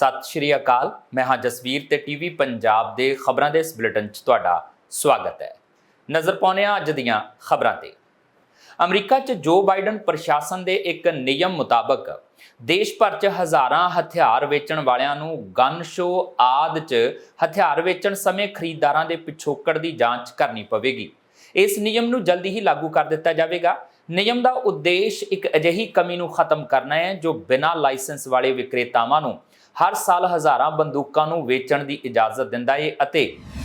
ਸਤਿ ਸ਼੍ਰੀ ਅਕਾਲ। ਮੈਂ ਹਾਂ ਜਸਵੀਰ ਤੇ ਟੀਵੀ ਪੰਜਾਬ ਦੇ ਖਬਰਾਂ ਦੇ ਇਸ ਬੁਲੇਟਿਨ 'ਚ ਤੁਹਾਡਾ ਸਵਾਗਤ ਹੈ। ਨਜ਼ਰ ਪਾਉਂਦੇ ਹਾਂ ਅੱਜ ਦੀਆਂ ਖਬਰਾਂ ਤੇ। ਅਮਰੀਕਾ 'ਚ ਜੋ ਬਾਈਡਨ ਪ੍ਰਸ਼ਾਸਨ ਦੇ ਇੱਕ ਨਿਯਮ ਮੁਤਾਬਕ ਦੇਸ਼ ਭਰ 'ਚ ਹਜ਼ਾਰਾਂ ਹਥਿਆਰ ਵੇਚਣ ਵਾਲਿਆਂ ਨੂੰ ਗਨ ਸ਼ੋ ਆਦ 'ਚ ਹਥਿਆਰ ਵੇਚਣ ਸਮੇਂ ਖਰੀਦਦਾਰਾਂ ਦੇ ਪਿਛੋਕੜ ਦੀ ਜਾਂਚ ਕਰਨੀ ਪਵੇਗੀ। ਇਸ ਨਿਯਮ ਨੂੰ ਜਲਦੀ ਹੀ ਲਾਗੂ ਕਰ ਦਿੱਤਾ ਜਾਵੇਗਾ। ਨਿਯਮ ਦਾ ਉਦੇਸ਼ ਇੱਕ ਅਜਿਹੀ ਕਮੀ ਨੂੰ ਖਤਮ ਕਰਨਾ ਹੈ ਜੋ ਬਿਨਾਂ ਲਾਇਸੈਂਸ ਵਾਲੇ ਵਿਕਰੇਤਾਵਾਂ ਨੂੰ ਹਰ ਸਾਲ ਹਜ਼ਾਰਾਂ ਬੰਦੂਕਾਂ ਨੂੰ ਵੇਚਣ ਦੀ ਇਜਾਜ਼ਤ ਦਿੰਦਾ ਏ ਅਤੇ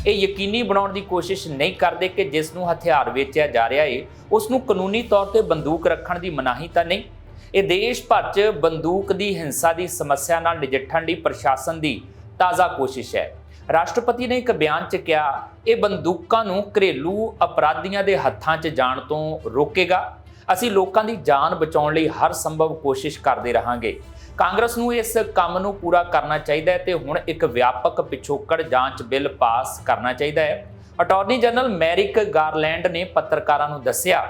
ਇਹ ਯਕੀਨੀ ਬਣਾਉਣ ਦੀ ਕੋਸ਼ਿਸ਼ ਨਹੀਂ ਕਰਦੇ ਕਿ ਜਿਸ ਨੂੰ ਹਥਿਆਰ ਵੇਚਿਆ ਜਾ ਰਿਹਾ ਏ, ਉਸ ਨੂੰ ਕਾਨੂੰਨੀ ਤੌਰ ਤੇ ਬੰਦੂਕ ਰੱਖਣ ਦੀ ਮਨਾਹੀ ਤਾਂ ਨਹੀਂ। ਇਹ ਦੇਸ਼ ਭਰ 'ਚ ਬੰਦੂਕ ਦੀ ਹਿੰਸਾ ਦੀ ਸਮੱਸਿਆ ਨਾਲ ਨਜਿੱਠਣ ਲਈ ਪ੍ਰਸ਼ਾਸਨ ਦੀ ਤਾਜ਼ਾ ਕੋਸ਼ਿਸ਼ ਹੈ। ਰਾਸ਼ਟਰਪਤੀ ਨੇ ਇੱਕ ਬਿਆਨ 'ਚ ਕਿਹਾ, ਇਹ ਬੰਦੂਕਾਂ ਨੂੰ ਘਰੇਲੂ ਅਪਰਾਧੀਆਂ ਦੇ ਹੱਥਾਂ 'ਚ ਜਾਣ ਤੋਂ ਰੋਕੇਗਾ। ਅਸੀਂ ਲੋਕਾਂ ਦੀ ਜਾਨ ਬਚਾਉਣ ਲਈ ਹਰ ਸੰਭਵ ਕੋਸ਼ਿਸ਼ ਕਰਦੇ ਰਹਾਂਗੇ। ਕਾਂਗਰਸ ਨੂੰ ਇਸ ਕੰਮ ਨੂੰ ਪੂਰਾ ਕਰਨਾ ਚਾਹੀਦਾ ਹੈ ਤੇ ਹੁਣ ਇੱਕ ਵਿਆਪਕ ਪਿਛੋਕੜ ਜਾਂਚ ਬਿੱਲ ਪਾਸ ਕਰਨਾ ਚਾਹੀਦਾ ਹੈ। ਅਟਾਰਨੀ ਜਨਰਲ ਮੈਰਿਕ ਗਾਰਲੈਂਡ ਨੇ ਪੱਤਰਕਾਰਾਂ ਨੂੰ ਦੱਸਿਆ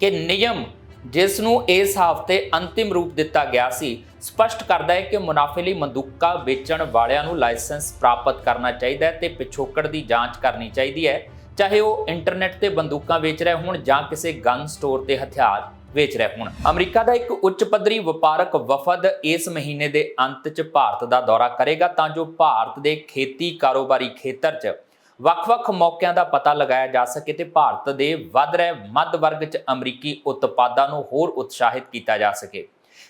ਕਿ ਨਿਯਮ ਜਿਸ ਨੂੰ ਇਸ ਹਫ਼ਤੇ ਅੰਤਿਮ ਰੂਪ ਦਿੱਤਾ ਗਿਆ ਸੀ, ਸਪਸ਼ਟ ਕਰਦਾ ਹੈ ਕਿ ਮੁਨਾਫੇ ਲਈ ਬੰਦੂਕਾਂ ਵੇਚਣ ਵਾਲਿਆਂ ਨੂੰ ਲਾਇਸੈਂਸ ਪ੍ਰਾਪਤ ਕਰਨਾ ਚਾਹੀਦਾ ਹੈ ਤੇ ਪਿਛੋਕੜ ਦੀ ਜਾਂਚ ਕਰਨੀ ਚਾਹੀਦੀ ਹੈ। ਚਾਹੇ ਉਹ ਇੰਟਰਨੈਟ ਤੇ ਬੰਦੂਕਾਂ ਵੇਚ ਰਹੇ ਹੋਣ ਜਾਂ ਕਿਸੇ ਗਨ ਸਟੋਰ ਤੇ ਹਥਿਆਰ। ਵੇਚ ਰਹੇ ਹੋਣ। ਅਮਰੀਕਾ ਦਾ ਇੱਕ ਉੱਚ ਪੱਧਰੀ ਵਪਾਰਕ ਵਫਦ ਇਸ ਮਹੀਨੇ ਦੇ ਅੰਤ 'ਚ ਭਾਰਤ ਦਾ ਦੌਰਾ ਕਰੇਗਾ ਤਾਂ ਜੋ ਭਾਰਤ ਦੇ ਖੇਤੀ ਕਾਰੋਬਾਰੀ ਖੇਤਰ 'ਚ ਵੱਖ-ਵੱਖ ਮੌਕਿਆਂ ਦਾ ਪਤਾ ਲਗਾਇਆ ਜਾ ਸਕੇ ਤੇ ਭਾਰਤ ਦੇ ਵੱਧ ਰਹੇ ਮੱਧ ਵਰਗ 'ਚ ਅਮਰੀਕੀ ਉਤਪਾਦਾਂ ਨੂੰ ਹੋਰ ਉਤਸ਼ਾਹਿਤ ਕੀਤਾ ਜਾ ਸਕੇ।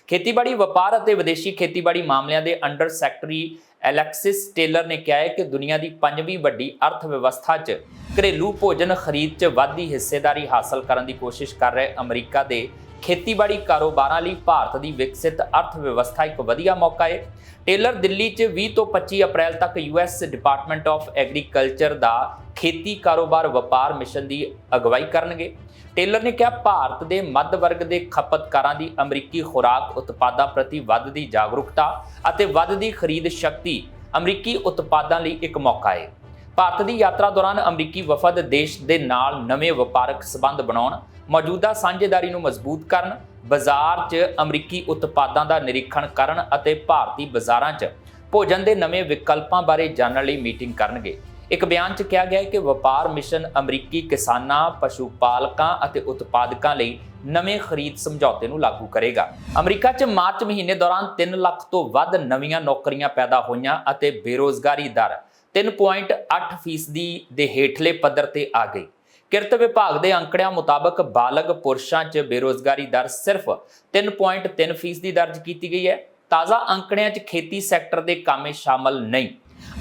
ਖੇਤੀਬਾੜੀ ਵਪਾਰ ਅਤੇ ਵਿਦੇਸ਼ੀ ਖੇਤੀਬਾੜੀ ਮਾਮਲਿਆਂ ਦੇ ਅੰਡਰ ਸੈਕਟਰੀ ਐਲੈਕਸਿਸ ਟੇਲਰ ਨੇ ਕਿਹਾ ਹੈ ਕਿ ਦੁਨੀਆ ਦੀ ਪੰਜਵੀਂ ਵੱਡੀ ਅਰਥ ਵਿਵਸਥਾ 'ਚ ਘਰੇਲੂ ਭੋਜਨ ਖਰੀਦ 'ਚ ਵਾਧੀ ਹਿੱਸੇਦਾਰੀ ਹਾਸਲ ਕਰਨ ਦੀ ਕੋਸ਼ਿਸ਼ ਕਰ ਰਹੇ ਅਮਰੀਕਾ ਦੇ ਖੇਤੀਬਾੜੀ ਕਾਰੋਬਾਰਾਂ ਲਈ ਭਾਰਤ ਦੀ ਵਿਕਸਿਤ ਅਰਥ ਵਿਵਸਥਾ ਇੱਕ ਵਧੀਆ ਮੌਕਾ ਹੈ। ਟੇਲਰ ਦਿੱਲੀ 'ਚ 20 ਤੋਂ 25 ਅਪ੍ਰੈਲ ਤੱਕ ਯੂਐਸ ਡਿਪਾਰਟਮੈਂਟ ਆਫ ਐਗਰੀਕਲਚਰ ਦਾ ਖੇਤੀ ਕਾਰੋਬਾਰ ਵਪਾਰ ਮਿਸ਼ਨ ਦੀ ਅਗਵਾਈ ਕਰਨਗੇ। ਟੇਲਰ ਨੇ ਕਿਹਾ, ਭਾਰਤ ਦੇ ਮੱਧ ਵਰਗ ਦੇ ਖਪਤਕਾਰਾਂ ਦੀ ਅਮਰੀਕੀ ਖੁਰਾਕ ਉਤਪਾਦਾਂ ਪ੍ਰਤੀ ਵੱਧਦੀ ਜਾਗਰੂਕਤਾ ਅਤੇ ਵੱਧਦੀ ਖਰੀਦ ਸ਼ਕਤੀ ਅਮਰੀਕੀ ਉਤਪਾਦਾਂ ਲਈ ਇੱਕ ਮੌਕਾ ਹੈ ਭਾਰਤ ਦੀ ਯਾਤਰਾ ਦੌਰਾਨ ਅਮਰੀਕੀ ਵਫਦ ਦੇਸ਼ ਦੇ ਨਾਲ ਨਵੇਂ ਵਪਾਰਕ ਸਬੰਧ ਬਣਾਉਣ, ਮੌਜੂਦਾ ਸਾਂਝੇਦਾਰੀ ਨੂੰ ਮਜ਼ਬੂਤ ਕਰਨ, ਬਾਜ਼ਾਰ 'ਚ ਅਮਰੀਕੀ ਉਤਪਾਦਾਂ ਦਾ ਨਿਰੀਖਣ ਕਰਨ ਅਤੇ ਭਾਰਤੀ ਬਾਜ਼ਾਰਾਂ 'ਚ ਭੋਜਨ ਦੇ ਨਵੇਂ ਵਿਕਲਪਾਂ ਬਾਰੇ ਜਾਣਨ ਲਈ ਮੀਟਿੰਗ ਕਰਨਗੇ। ਇੱਕ ਬਿਆਨ 'ਚ ਕਿਹਾ ਗਿਆ ਹੈ ਕਿ ਵਪਾਰ ਮਿਸ਼ਨ ਅਮਰੀਕੀ ਕਿਸਾਨਾਂ, ਪਸ਼ੂ ਪਾਲਕਾਂ ਅਤੇ ਉਤਪਾਦਕਾਂ ਲਈ ਨਵੇਂ ਖਰੀਦ ਸਮਝੌਤੇ ਨੂੰ ਲਾਗੂ ਕਰੇਗਾ। ਅਮਰੀਕਾ 'ਚ ਮਾਰਚ ਮਹੀਨੇ ਦੌਰਾਨ 3 ਲੱਖ ਤੋਂ ਵੱਧ ਨਵੀਆਂ ਨੌਕਰੀਆਂ ਪੈਦਾ ਹੋਈਆਂ ਅਤੇ ਬੇਰੋਜ਼ਗਾਰੀ ਦਰ 3.8 ਫੀਸਦੀ ਦੇ ਹੇਠਲੇ ਪੱਧਰ ਤੇ ਆ ਗਈ। ਕਿਰਤ ਵਿਭਾਗ ਦੇ ਅੰਕੜਿਆਂ ਮੁਤਾਬਕ ਬਾਲਗ ਪੁਰਸ਼ਾਂ 'ਚ ਬੇਰੋਜ਼ਗਾਰੀ ਦਰ ਸਿਰਫ 3.3 ਫੀਸਦੀ ਦਰਜ ਕੀਤੀ ਗਈ ਹੈ। ਤਾਜ਼ਾ ਅੰਕੜਿਆਂ 'ਚ ਖੇਤੀ ਸੈਕਟਰ ਦੇ ਕਾਮੇ ਸ਼ਾਮਲ ਨਹੀਂ।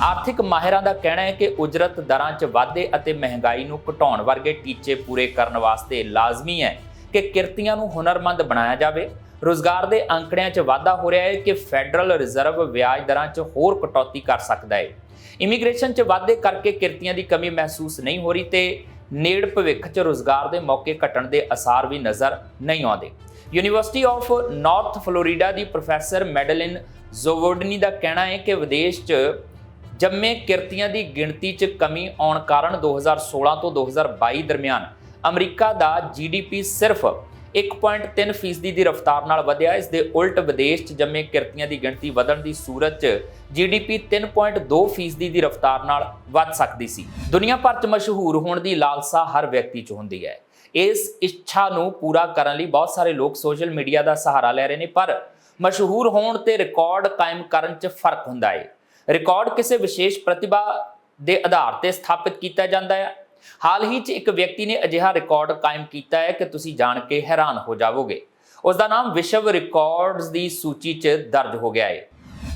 ਆਰਥਿਕ ਮਾਹਿਰਾਂ ਦਾ ਕਹਿਣਾ ਹੈ ਕਿ ਉਜਰਤ ਦਰਾਂ 'ਚ ਵਾਧੇ ਅਤੇ ਮਹਿੰਗਾਈ ਨੂੰ ਘਟਾਉਣ ਵਰਗੇ ਟੀਚੇ ਪੂਰੇ ਕਰਨ ਵਾਸਤੇ ਲਾਜ਼ਮੀ ਹੈ ਕਿ ਕਿਰਤੀਆਂ ਨੂੰ ਹੁਨਰਮੰਦ ਬਣਾਇਆ ਜਾਵੇ। ਰੋਜ਼ਗਾਰ ਦੇ ਅੰਕੜਿਆਂ 'ਚ ਵਾਧਾ ਹੋ ਰਿਹਾ ਹੈ ਕਿ ਫੈਡਰਲ ਰਿਜ਼ਰਵ ਵਿਆਜ ਦਰਾਂ 'ਚ ਹੋਰ ਕਟੌਤੀ ਕਰ ਸਕਦਾ ਹੈ। ਇਮੀਗ੍ਰੇਸ਼ਨ 'ਚ ਵਾਧੇ ਕਰਕੇ ਕਿਰਤੀਆਂ ਦੀ ਕਮੀ ਮਹਿਸੂਸ ਨਹੀਂ ਹੋ ਰਹੀ ਤੇ ਨੇੜ ਭਵਿੱਖ 'ਚ ਰੋਜ਼ਗਾਰ ਦੇ ਮੌਕੇ ਘਟਣ ਦੇ ਅਸਾਰ ਵੀ ਨਜ਼ਰ ਨਹੀਂ ਆਉਂਦੇ। ਯੂਨੀਵਰਸਿਟੀ ਆਫ ਨਾਰਥ ਫਲੋਰੀਡਾ ਦੀ ਪ੍ਰੋਫੈਸਰ ਮੈਡਲਿਨ ਜ਼ੋਵੋਡਨੀ ਦਾ ਕਹਿਣਾ ਹੈ ਕਿ ਵਿਦੇਸ਼ 'ਚ ਜੰਮੇ ਕਿਰਤੀਆਂ ਦੀ ਗਿਣਤੀ 'ਚ ਕਮੀ ਆਉਣ ਕਾਰਨ 2016 ਤੋਂ 2022 ਦਰਮਿਆਨ ਅਮਰੀਕਾ ਦਾ ਜੀਡੀਪੀ ਸਿਰਫ 1.3 ਫੀਸਦੀ ਦੀ ਰਫ਼ਤਾਰ ਨਾਲ ਵਧਿਆ। ਇਸ ਦੇ ਉਲਟ ਵਿਦੇਸ਼ 'ਚ ਜੰਮੇ ਕਿਰਤੀਆਂ ਦੀ ਗਿਣਤੀ ਵਧਣ ਦੀ ਸੂਰਤ 'ਚ ਜੀਡੀਪੀ 3.2 ਫੀਸਦੀ ਦੀ ਰਫ਼ਤਾਰ ਨਾਲ ਵੱਧ ਸਕਦੀ ਸੀ। ਦੁਨੀਆ ਭਰ 'ਚ ਮਸ਼ਹੂਰ ਹੋਣ ਦੀ ਲਾਲਸਾ ਹਰ ਵਿਅਕਤੀ 'ਚ ਹੁੰਦੀ ਹੈ। ਇਸ ਇੱਛਾ ਨੂੰ ਪੂਰਾ ਕਰਨ ਲਈ ਬਹੁਤ ਸਾਰੇ ਲੋਕ ਸੋਸ਼ਲ ਮੀਡੀਆ ਦਾ ਸਹਾਰਾ ਲੈ ਰਹੇ ਨੇ, ਪਰ ਮਸ਼ਹੂਰ ਹੋਣ ਤੇ ਰਿਕਾਰਡ ਕਾਇਮ ਕਰਨ 'ਚ ਫ਼ਰਕ ਹੁੰਦਾ ਹੈ। ਰਿਕਾਰਡ ਕਿਸੇ ਵਿਸ਼ੇਸ਼ ਪ੍ਰਤਿਭਾ ਦੇ ਆਧਾਰ ਤੇ ਸਥਾਪਿਤ ਕੀਤਾ ਜਾਂਦਾ ਹੈ। ਹਾਲ ਹੀ 'ਚ ਇੱਕ ਵਿਅਕਤੀ ਨੇ ਅਜਿਹਾ ਰਿਕਾਰਡ ਕਾਇਮ ਕੀਤਾ ਹੈ ਕਿ ਤੁਸੀਂ ਜਾਣ ਕੇ ਹੈਰਾਨ ਹੋ ਜਾਵੋਗੇ। ਉਸ ਦਾ ਨਾਮ ਵਿਸ਼ਵ ਰਿਕਾਰਡਸ ਦੀ ਸੂਚੀ 'ਚ ਦਰਜ ਹੋ ਗਿਆ ਹੈ।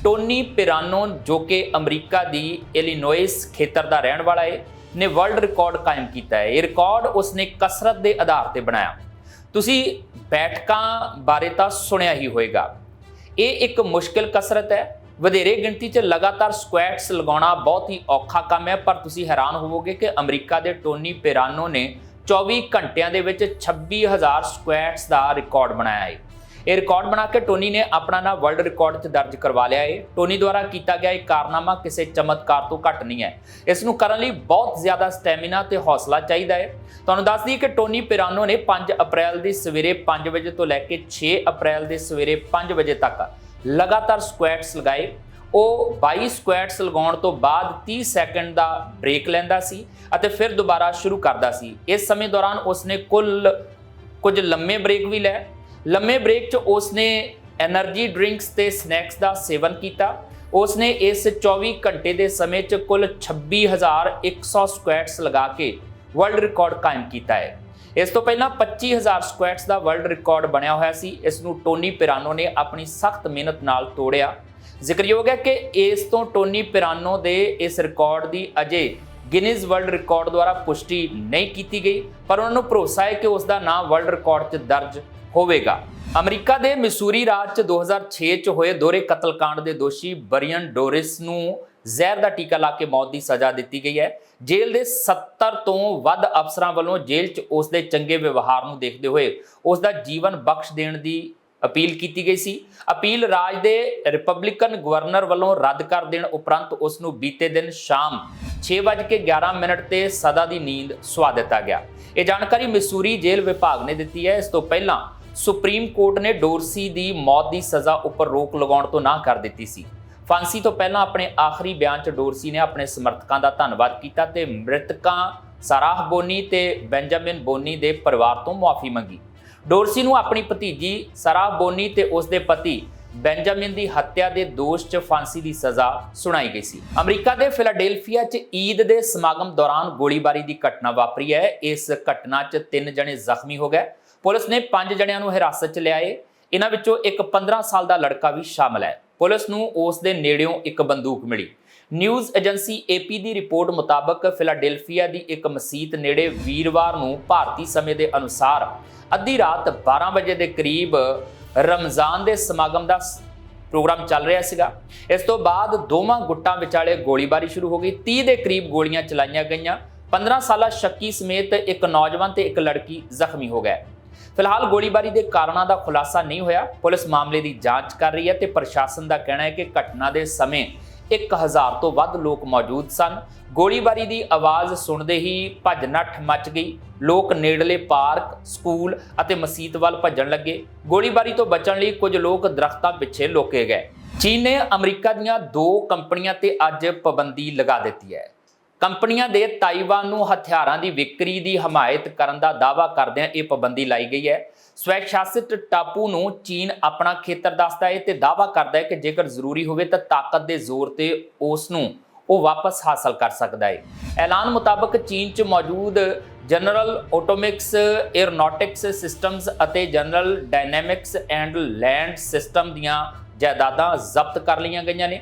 ਟੋਨੀ ਪਿਰਾਨੋ ਜੋ ਕਿ ਅਮਰੀਕਾ ਦੀ ਇਲੀਨੋਇਸ ਖੇਤਰ ਦਾ ਰਹਿਣ ਵਾਲਾ ਹੈ, ਨੇ ਵਰਲਡ ਰਿਕਾਰਡ ਕਾਇਮ ਕੀਤਾ ਹੈ। ਇਹ ਰਿਕਾਰਡ ਉਸਨੇ ਕਸਰਤ ਦੇ ਆਧਾਰ ਤੇ ਬਣਾਇਆ। ਤੁਸੀਂ ਬੈਠਕਾਂ ਬਾਰੇ ਤਾਂ ਸੁਣਿਆ ਹੀ ਹੋਵੇਗਾ ਇਹ ਇੱਕ ਮੁਸ਼ਕਿਲ ਕਸਰਤ ਹੈ। ਵਧੇਰੇ ਗਿਣਤੀ 'ਚ ਲਗਾਤਾਰ ਸਕੁਐਟਸ ਲਗਾਉਣਾ ਬਹੁਤ ਹੀ ਔਖਾ ਕੰਮ ਹੈ, ਪਰ ਤੁਸੀਂ ਹੈਰਾਨ ਹੋਵੋਗੇ ਕਿ ਅਮਰੀਕਾ ਦੇ ਟੋਨੀ ਪੇਰਾਨੋ ਨੇ 24 ਘੰਟਿਆਂ ਦੇ ਵਿੱਚ 26000 ਸਕੁਐਟਸ ਦਾ ਰਿਕਾਰਡ ਬਣਾਇਆ ਹੈ। ਇਹ ਰਿਕਾਰਡ ਬਣਾ ਕੇ ਟੋਨੀ ਨੇ ਆਪਣਾ ਨਾਮ ਵਰਲਡ ਰਿਕਾਰਡ 'ਚ ਦਰਜ ਕਰਵਾ ਲਿਆ ਹੈ। ਟੋਨੀ ਦੁਆਰਾ ਕੀਤਾ ਗਿਆ ਇਹ ਕਾਰਨਾਮਾ ਕਿਸੇ ਚਮਤਕਾਰ ਤੋਂ ਘੱਟ ਨਹੀਂ ਹੈ। ਇਸ ਨੂੰ ਕਰਨ ਲਈ ਬਹੁਤ ਜ਼ਿਆਦਾ ਸਟੈਮਿਨਾ ਤੇ ਹੌਸਲਾ ਚਾਹੀਦਾ ਹੈ। ਤੁਹਾਨੂੰ ਦੱਸ ਦਈਏ ਕਿ ਟੋਨੀ ਪਿਰਾਨੋ ਨੇ 5 ਅਪ੍ਰੈਲ ਦੀ ਸਵੇਰੇ 5 ਵਜੇ ਤੋਂ ਲੈ ਕੇ 6 ਅਪ੍ਰੈਲ ਦੇ ਸਵੇਰੇ 5 ਵਜੇ ਤੱਕ ਲਗਾਤਾਰ ਸਕੁਐਟਸ ਲਗਾਏ। ਉਹ 22 ਸਕੁਐਟਸ ਲਗਾਉਣ ਤੋਂ ਬਾਅਦ 30 ਸੈਕਿੰਡ ਦਾ ਬ੍ਰੇਕ ਲੈਂਦਾ ਸੀ ਅਤੇ ਫਿਰ ਦੁਬਾਰਾ ਸ਼ੁਰੂ ਕਰਦਾ ਸੀ। ਇਸ ਸਮੇਂ ਦੌਰਾਨ ਉਸਨੇ ਕੁੱਲ ਕੁਝ ਲੰਮੇ ਬ੍ਰੇਕ ਵੀ ਲਏ। ਲੰਮੇ ਬ੍ਰੇਕ 'ਚ ਉਸਨੇ એનર્ਜੀ ਡਰਿੰਕਸ ਤੇ ਸਨੈਕਸ ਦਾ ਸੇਵਨ ਕੀਤਾ। ਉਸਨੇ ਇਸ 24 ਘੰਟੇ ਦੇ ਸਮੇਂ 'ਚ ਕੁੱਲ 26100 ਸਕੁਐਟਸ ਲਗਾ ਕੇ ਵਰਲਡ ਰਿਕਾਰਡ ਕਾਇਮ ਕੀਤਾ ਹੈ। ਇਸ ਤੋਂ ਪਹਿਲਾਂ 25000 ਸਕੁਐਟਸ ਦਾ ਵਰਲਡ ਰਿਕਾਰਡ ਬਣਿਆ ਹੋਇਆ ਸੀ। ਇਸ ਨੂੰ ਟੋਨੀ ਪਿਰਾਨੋ ਨੇ ਆਪਣੀ ਸਖਤ ਮਿਹਨਤ ਨਾਲ ਤੋੜਿਆ। ਜ਼ਿਕਰਯੋਗ ਹੈ ਕਿ ਇਸ ਤੋਂ ਟੋਨੀ ਪਿਰਾਨੋ ਦੇ ਇਸ ਰਿਕਾਰਡ ਦੀ ਅਜੇ ਗਿਨੀਜ਼ ਵਰਲਡ ਰਿਕਾਰਡ ਦੁਆਰਾ ਪੁਸ਼ਟੀ ਨਹੀਂ ਕੀਤੀ ਗਈ, ਪਰ ਉਹਨਾਂ ਨੂੰ ਭਰੋਸਾ ਹੈ ਕਿ ਉਸ ਦਾ ਨਾਮ ਵਰਲਡ ਰਿਕਾਰਡ 'ਚ ਦਰਜ ਹੋਵੇਗਾ। ਅਮਰੀਕਾ ਦੇ ਮਿਸੂਰੀ ਰਾਜ 'ਚ 2006 'ਚ ਹੋਏ ਦੋਹਰੇ ਕਤਲकांड ਦੇ ਦੋਸ਼ੀ ਬਰੀਅਨ ਡੋਰਿਸ ਨੂੰ ਜ਼ਹਿਰ ਦਾ ਟੀਕਾ ਲਾ ਕੇ ਮੌਤ ਦੀ ਸਜ਼ਾ ਦਿੱਤੀ ਗਈ ਹੈ। ਜੇਲ੍ਹ ਦੇ 70 ਤੋਂ ਵੱਧ ਅਫਸਰਾਂ ਵੱਲੋਂ ਜੇਲ੍ਹ 'ਚ ਉਸ ਦੇ ਚੰਗੇ ਵਿਵਹਾਰ ਨੂੰ ਦੇਖਦੇ ਹੋਏ ਉਸ ਦਾ ਜੀਵਨ ਬਖਸ਼ ਦੇਣ ਦੀ ਅਪੀਲ ਕੀਤੀ ਗਈ ਸੀ। ਅਪੀਲ ਰਾਜ ਦੇ ਰਿਪਬਲਿਕਨ ਗਵਰਨਰ ਵੱਲੋਂ ਰੱਦ ਕਰ ਦੇਣ ਉਪਰੰਤ ਉਸ ਨੂੰ ਬੀਤੇ ਦਿਨ ਸ਼ਾਮ 6:11 ਮਿੰਟ ਤੇ ਸਦਾ ਦੀ ਨੀਂਦ ਸੁਆ ਦਿੱਤਾ ਗਿਆ। ਇਹ ਜਾਣਕਾਰੀ ਮਿਸੂਰੀ ਜੇਲ੍ਹ ਵਿਭਾਗ ਨੇ ਦਿੱਤੀ ਹੈ। ਇਸ ਤੋਂ ਪਹਿਲਾਂ ਸੁਪਰੀਮ ਕੋਰਟ ਨੇ ਡੋਰਸੀ ਦੀ ਮੌਤ ਦੀ ਸਜ਼ਾ ਉੱਪਰ ਰੋਕ ਲਗਾਉਣ ਤੋਂ ਨਾ ਕਰ ਦਿੱਤੀ ਸੀ। ਫਾਂਸੀ ਤੋਂ ਪਹਿਲਾਂ ਆਪਣੇ ਆਖਰੀ ਬਿਆਨ 'ਚ ਡੋਰਸੀ ਨੇ ਆਪਣੇ ਸਮਰਥਕਾਂ ਦਾ ਧੰਨਵਾਦ ਕੀਤਾ ਤੇ ਮ੍ਰਿਤਕਾਂ ਸਰਾਹ ਬੋਨੀ ਤੇ ਬੈਂਜਾਮਿਨ ਬੋਨੀ ਦੇ ਪਰਿਵਾਰ ਤੋਂ ਮੁਆਫੀ ਮੰਗੀ। ਡੋਰਸੀ ਨੂੰ ਆਪਣੀ ਭਤੀਜੀ ਸਰਾਹ ਬੋਨੀ ਤੇ ਉਸ ਦੇ ਪਤੀ ਬੈਂਜਾਮਿਨ ਦੀ ਹੱਤਿਆ ਦੇ ਦੋਸ਼ 'ਚ ਫਾਂਸੀ ਦੀ ਸਜ਼ਾ ਸੁਣਾਈ ਗਈ ਸੀ। ਅਮਰੀਕਾ ਦੇ ਫਿਲਾਡੈਲਫੀਆ 'ਚ ਈਦ ਦੇ ਸਮਾਗਮ ਦੌਰਾਨ ਗੋਲੀਬਾਰੀ ਦੀ ਘਟਨਾ ਵਾਪਰੀ ਹੈ। ਇਸ ਘਟਨਾ 'ਚ ਤਿੰਨ ਜਣੇ ਜ਼ਖਮੀ ਹੋ ਗਏ। ਪੁਲਿਸ ਨੇ ਪੰਜ ਜਣਿਆਂ ਨੂੰ ਹਿਰਾਸਤ 'ਚ ਲਿਆਏ। ਇਹਨਾਂ ਵਿੱਚੋਂ ਇੱਕ 15 ਸਾਲ ਦਾ ਲੜਕਾ ਵੀ ਸ਼ਾਮਲ ਹੈ। ਪੁਲਿਸ ਨੂੰ ਉਸ ਦੇ ਨੇੜਿਓਂ ਇੱਕ ਬੰਦੂਕ ਮਿਲੀ। ਨਿਊਜ਼ ਏਜੰਸੀ ਏਪੀ ਦੀ ਰਿਪੋਰਟ ਮੁਤਾਬਕ ਫਿਲਾਡੈਲਫੀਆ ਦੀ ਇੱਕ ਮਸਜਿਦ ਨੇੜੇ ਵੀਰਵਾਰ ਨੂੰ ਭਾਰਤੀ ਸਮੇਂ ਦੇ ਅਨੁਸਾਰ ਅੱਧੀ ਰਾਤ 12 ਵਜੇ ਦੇ ਕਰੀਬ ਰਮਜ਼ਾਨ ਦੇ ਸਮਾਗਮ ਦਾ ਪ੍ਰੋਗਰਾਮ ਚੱਲ ਰਿਹਾ ਸੀਗਾ। ਇਸ ਤੋਂ ਬਾਅਦ ਦੋਵਾਂ ਗੁੱਟਾਂ ਵਿਚਾਲੇ ਗੋਲੀਬਾਰੀ ਸ਼ੁਰੂ ਹੋ ਗਈ। 30 ਦੇ ਕਰੀਬ ਗੋਲੀਆਂ ਚਲਾਈਆਂ ਗਈਆਂ। 15 ਸਾਲਾ ਸ਼ੱਕੀ ਸਮੇਤ ਇੱਕ ਨੌਜਵਾਨ ਤੇ ਇੱਕ ਲੜਕੀ ਜ਼ਖਮੀ ਹੋ ਗਏ। ਫਿਲਹਾਲ ਗੋਲੀਬਾਰੀ ਦੇ ਕਾਰਨਾਂ ਦਾ ਖੁਲਾਸਾ ਨਹੀਂ ਹੋਇਆ। ਪੁਲਿਸ ਮਾਮਲੇ ਦੀ ਜਾਂਚ ਕਰ ਰਹੀ ਹੈ ਤੇ ਪ੍ਰਸ਼ਾਸਨ ਦਾ ਕਹਿਣਾ ਹੈ ਕਿ ਘਟਨਾ ਦੇ ਸਮੇਂ 1000 ਤੋਂ ਵੱਧ ਲੋਕ ਮੌਜੂਦ ਸਨ। ਗੋਲੀਬਾਰੀ ਦੀ ਆਵਾਜ਼ ਸੁਣਦੇ ਹੀ ਭੱਜ ਨੱਠ ਮਚ ਗਈ। ਲੋਕ ਨੇੜਲੇ ਪਾਰਕ, ਸਕੂਲ ਅਤੇ ਮਸਜਿਦ ਵੱਲ ਭੱਜਣ ਲੱਗੇ। ਗੋਲੀਬਾਰੀ ਤੋਂ ਬਚਣ ਲਈ ਕੁਝ ਲੋਕ ਦਰਖਤਾਂ ਪਿੱਛੇ ਲੁਕੇ ਗਏ। ਚੀਨ ਨੇ ਅਮਰੀਕਾ ਦੀਆਂ ਦੋ ਕੰਪਨੀਆਂ ਤੇ ਅੱਜ ਪਾਬੰਦੀ ਲਗਾ ਦਿੱਤੀ ਹੈ। ਕੰਪਨੀਆਂ ਦੇ ਤਾਈਵਾਨ ਨੂੰ ਹਥਿਆਰਾਂ ਦੀ ਵਿਕਰੀ ਦੀ ਹਮਾਇਤ ਕਰਨ ਦਾ ਦਾਅਵਾ ਕਰਦਿਆਂ ਇਹ ਪਾਬੰਦੀ ਲਾਈ ਗਈ ਹੈ। ਸਵੈਸ਼ਾਸਿਤ ਟਾਪੂ ਨੂੰ ਚੀਨ ਆਪਣਾ ਖੇਤਰ ਦੱਸਦਾ ਹੈ ਤੇ ਦਾਅਵਾ ਕਰਦਾ ਹੈ ਕਿ ਜੇਕਰ ਜ਼ਰੂਰੀ ਹੋਵੇ ਤਾਂ ਤਾਕਤ ਦੇ ਜ਼ੋਰ ਤੇ ਉਸ ਨੂੰ ਉਹ ਵਾਪਸ ਹਾਸਲ ਕਰ ਸਕਦਾ ਹੈ। ਐਲਾਨ ਮੁਤਾਬਕ ਚੀਨ 'ਚ ਮੌਜੂਦ ਜਨਰਲ ਆਟੋਮਿਕਸ 에ਅਰੋਨੌਟਿਕਸ ਸਿਸਟਮਸ ਅਤੇ General Dynamics and land system ਦੀਆਂ ਜਾਇਦਾਦਾਂ ਜ਼ਬਤ ਕਰ ਲਈਆਂ ਗਈਆਂ ਨੇ।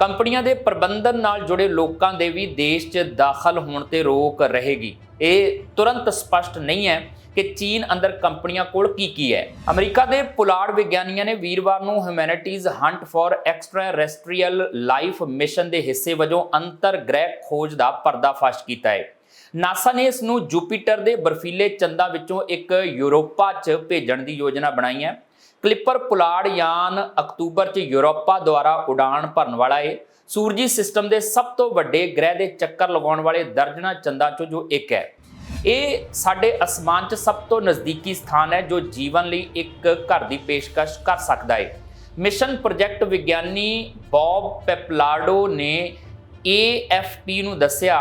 ਕੰਪਨੀਆਂ ਦੇ ਪ੍ਰਬੰਧਨ ਨਾਲ ਜੁੜੇ ਲੋਕਾਂ ਦੇ ਵੀ ਦੇਸ਼ 'ਚ ਦਾਖਲ ਹੋਣ ਤੇ ਰੋਕ ਰਹੇਗੀ। ਇਹ ਤੁਰੰਤ ਸਪਸ਼ਟ ਨਹੀਂ ਹੈ ਕਿ ਚੀਨ ਅੰਦਰ ਕੰਪਨੀਆਂ ਕੋਲ ਕੀ ਕੀ ਹੈ। ਅਮਰੀਕਾ ਦੇ ਪੁਲਾੜ ਵਿਗਿਆਨੀਆਂ ਨੇ ਵੀਰਵਾਰ ਨੂੰ humanity's hunt for extraterrestrial life mission ਦੇ ਹਿੱਸੇ ਵਜੋਂ ਅੰਤਰ ਗ੍ਰਹਿ ਖੋਜ ਦਾ ਪਰਦਾਫਾਸ਼ ਕੀਤਾ ਹੈ। ਨਾਸਾ ਨੇ ਇਸ ਨੂੰ ਜੁਪੀਟਰ ਦੇ ਬਰਫੀਲੇ ਚੰਦਾਂ ਵਿੱਚੋਂ ਇੱਕ ਯੂਰੋਪਾ 'ਚ ਭੇਜਣ ਦੀ ਯੋਜਨਾ ਬਣਾਈ ਹੈ। ਕਲਿੱਪਰ ਪੁਲਾੜ ਯਾਨ ਅਕਤੂਬਰ 'ਚ ਯੂਰੋਪਾ ਦੁਆਰਾ ਉਡਾਨ ਭਰਨ ਵਾਲਾ ਏ। ਸੂਰਜੀ ਸਿਸਟਮ ਦੇ ਸਭ ਤੋਂ ਵੱਡੇ ਗ੍ਰਹਿ ਦੇ ਚੱਕਰ ਲਗਾਉਣ ਵਾਲੇ ਦਰਜਨਾ ਚੰਦਾਂ 'ਚੋਂ ਜੋ ਇੱਕ ਹੈ। ਇਹ ਸਾਡੇ ਅਸਮਾਨ 'ਚ ਸਭ ਤੋਂ ਨਜ਼ਦੀਕੀ ਸਥਾਨ ਹੈ, ਜੋ ਜੀਵਨ ਲਈ ਇੱਕ ਘਰ ਦੀ ਪੇਸ਼ਕਸ਼ ਕਰ ਸਕਦਾ ਹੈ ਮਿਸ਼ਨ ਪ੍ਰੋਜੈਕਟ ਵਿਗਿਆਨੀ ਬੌਬ ਪੈਪਲਾਰਡੋ ਨੇ AFP ਨੂੰ ਦੱਸਿਆ,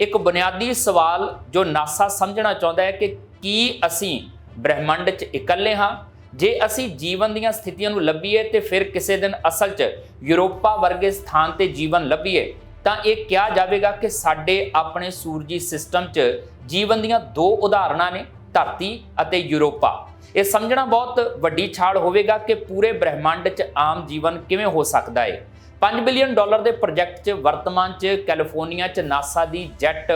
ਇੱਕ ਬੁਨਿਆਦੀ ਸਵਾਲ ਜੋ ਨਾਸਾ ਸਮਝਣਾ ਚਾਹੁੰਦਾ ਹੈ ਕਿ ਕੀ ਅਸੀਂ ਬ੍ਰਹਿਮੰਡ 'ਚ ਇਕੱਲੇ ਹਾਂ? ਜੇ ਅਸੀਂ ਜੀਵਨ ਦੀਆਂ ਸਥਿਤੀਆਂ ਨੂੰ ਲੱਭੀਏ ਤੇ ਫਿਰ ਕਿਸੇ ਦਿਨ ਅਸਲ 'ਚ ਯੂਰੋਪਾ ਵਰਗੇ ਸਥਾਨ ਤੇ ਜੀਵਨ ਲੱਭੀਏ, ਤਾਂ ਇਹ ਕਿਹਾ ਜਾਵੇਗਾ ਕਿ ਸਾਡੇ ਆਪਣੇ ਸੂਰਜੀ ਸਿਸਟਮ 'ਚ ਜੀਵਨ ਦੀਆਂ ਦੋ ਉਦਾਹਰਨਾਂ ਨੇ, ਧਰਤੀ ਅਤੇ ਯੂਰੋਪਾ। ਇਹ ਸਮਝਣਾ ਬਹੁਤ ਵੱਡੀ ਛਾਲ ਹੋਵੇਗਾ ਕਿ ਪੂਰੇ ਬ੍ਰਹਿਮੰਡ 'ਚ ਆਮ ਜੀਵਨ ਕਿਵੇਂ ਹੋ ਸਕਦਾ ਹੈ 5 ਬਿਲੀਅਨ ਡਾਲਰ ਦੇ ਪ੍ਰੋਜੈਕਟ 'ਚ ਵਰਤਮਾਨ 'ਚ ਕੈਲੀਫੋਰਨੀਆ 'ਚ ਨਾਸਾ ਦੀ ਜੈਟ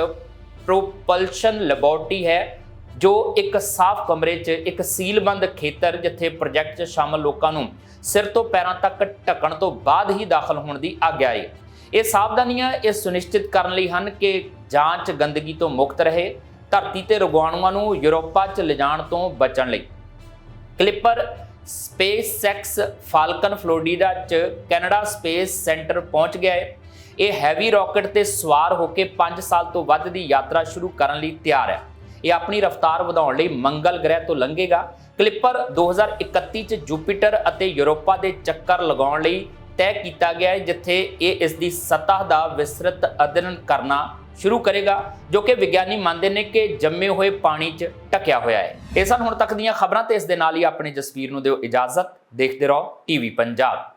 ਪ੍ਰੋਪਲਸ਼ਨ ਲੈਬੋਰਟਰੀ ਹੈ। ਜੋ ਇੱਕ ਸਾਫ਼ ਕਮਰੇ 'ਚ, ਇੱਕ ਸੀਲਬੰਦ ਖੇਤਰ ਜਿੱਥੇ ਪ੍ਰੋਜੈਕਟ 'ਚ ਸ਼ਾਮਲ ਲੋਕਾਂ ਨੂੰ ਸਿਰ ਤੋਂ ਪੈਰਾਂ ਤੱਕ ਢੱਕਣ ਤੋਂ ਬਾਅਦ ਹੀ ਦਾਖਲ ਹੋਣ ਦੀ ਆਗਿਆ ਹੈ ਇਹ ਸਾਵਧਾਨੀਆਂ ਇਹ ਸੁਨਿਸ਼ਚਿਤ ਕਰਨ ਲਈ ਹਨ ਕਿ ਜਾਂਚ ਗੰਦਗੀ ਤੋਂ ਮੁਕਤ ਰਹੇ, ਧਰਤੀ ਤੇ ਰੋਗਾਣੂਆਂ ਨੂੰ ਯੂਰੋਪਾ 'ਚ ਲਿਜਾਣ ਤੋਂ ਬਚਣ ਲਈ। Clipper SpaceX Falcon Florida 'ਚ ਕੈਨੇਡਾ ਸਪੇਸ ਸੈਂਟਰ ਪਹੁੰਚ ਗਿਆ ਹੈ ਇਹ ਹੈਵੀ ਰਾਕਟ ਤੇ ਸਵਾਰ ਹੋ ਕੇ 5 ਸਾਲ ਤੋਂ ਵੱਧ ਦੀ ਯਾਤਰਾ ਸ਼ੁਰੂ ਕਰਨ ਲਈ ਤਿਆਰ ਹੈ। ਇਹ ਆਪਣੀ ਰਫ਼ਤਾਰ ਵਧਾਉਣ ਲਈ ਮੰਗਲ ਗ੍ਰਹਿ ਤੋਂ ਲੰਘੇਗਾ। ਕਲਿੱਪਰ 2031 ਚ ਜੂਪੀਟਰ ਅਤੇ ਯੂਰੋਪਾ ਦੇ ਚੱਕਰ ਲਗਾਉਣ ਲਈ ਤੈਅ ਕੀਤਾ ਗਿਆ ਹੈ, ਜਿੱਥੇ ਇਹ ਇਸ ਦੀ ਸਤਹ ਦਾ ਵਿਸਤ੍ਰਿਤ ਅਧਿਐਨ ਕਰਨਾ ਸ਼ੁਰੂ ਕਰੇਗਾ, ਜੋ ਕਿ ਵਿਗਿਆਨੀ ਮੰਨਦੇ ਨੇ ਕਿ ਜੰਮੇ ਹੋਏ ਪਾਣੀ 'ਚ ਟਕਿਆ ਹੋਇਆ ਹੈ। ਇਹ ਸਨ ਹੁਣ ਤੱਕ ਦੀਆਂ ਖਬਰਾਂ ਤੇ ਇਸ ਦੇ ਨਾਲ ਹੀ ਆਪਣੇ ਜਸਵੀਰ ਨੂੰ ਦਿਓ ਇਜਾਜ਼ਤ। ਦੇਖਦੇ ਰਹੋ ਟੀਵੀ ਪੰਜਾਬ।